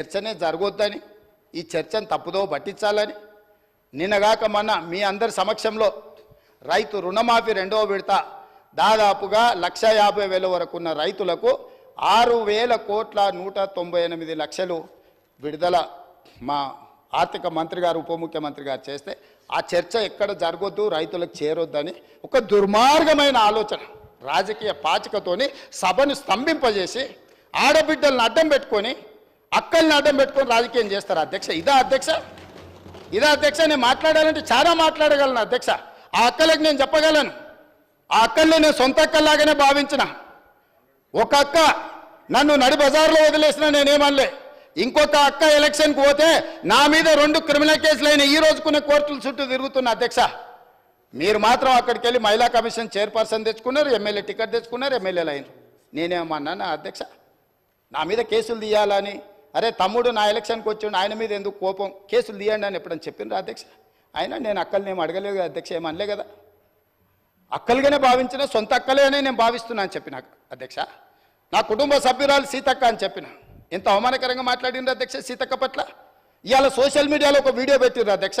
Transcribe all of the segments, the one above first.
చర్చనే జరగొద్దని ఈ చర్చను తప్పుదో పట్టించాలని నిన్నగాక మొన్న మీ అందరి సమక్షంలో రైతు రుణమాఫీ రెండవ విడత దాదాపుగా లక్ష యాభై వేల వరకు ఉన్న రైతులకు ఆరు వేల కోట్ల నూట తొంభై ఎనిమిది లక్షలు విడుదల మా ఆర్థిక మంత్రి గారు ఉప ముఖ్యమంత్రి గారు చేస్తే ఆ చర్చ ఎక్కడ జరగొద్దు రైతులకు చేరొద్దని ఒక దుర్మార్గమైన ఆలోచన. రాజకీయ పాచికతోని సభను స్తంభింపజేసి ఆడబిడ్డలను అడ్డం పెట్టుకొని అక్కల్ని అడ్డం పెట్టుకొని రాజకీయం చేస్తారు అధ్యక్ష. ఇదా అధ్యక్ష? ఇదా అధ్యక్ష? నేను మాట్లాడాలంటే చాలా మాట్లాడగలను అధ్యక్ష. ఆ అక్కలకు నేను చెప్పగలను. ఆ అక్కల్ని నేను సొంత అక్కల్లాగానే భావించిన. ఒక అక్క నన్ను నడి బజార్లో వదిలేసిన నేనేమనలే. ఇంకొక అక్క ఎలక్షన్కి పోతే నా మీద రెండు క్రిమినల్ కేసులు అయిన ఈ రోజుకున్న కోర్టుల చుట్టూ తిరుగుతున్న అధ్యక్ష. మీరు మాత్రం అక్కడికి వెళ్ళి మహిళా కమిషన్ చైర్పర్సన్ తెచ్చుకున్నారు ఎమ్మెల్యే టికెట్ తెచ్చుకున్నారు ఎమ్మెల్యేలు అయినారు. నేనేమన్నాను అధ్యక్ష? నా మీద కేసులు తీయాలని అరే తమ్ముడు నా ఎలక్షన్కి వచ్చిండు ఆయన మీద ఎందుకు కోపం? కేసులు తీయండి అని ఎప్పుడని చెప్పిండ్రు అధ్యక్ష? ఆయన నేను అక్కల్ని అడగలేదు కదా అధ్యక్ష ఏమనలే కదా? అక్కలుగానే భావించిన సొంత అక్కలే అని నేను భావిస్తున్నా అని చెప్పిన అధ్యక్ష? నా కుటుంబ సభ్యురాలు సీతక్క అని చెప్పిన? ఎంత అవమానకరంగా మాట్లాడిండ్రు అధ్యక్ష సీతక్క పట్ల? ఇవాళ సోషల్ మీడియాలో ఒక వీడియో పెట్టిర్రు అధ్యక్ష?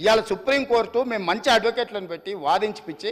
ఇవాళ సుప్రీంకోర్టు మేము మంచి అడ్వకేట్లను పెట్టి వాదించి పిచ్చి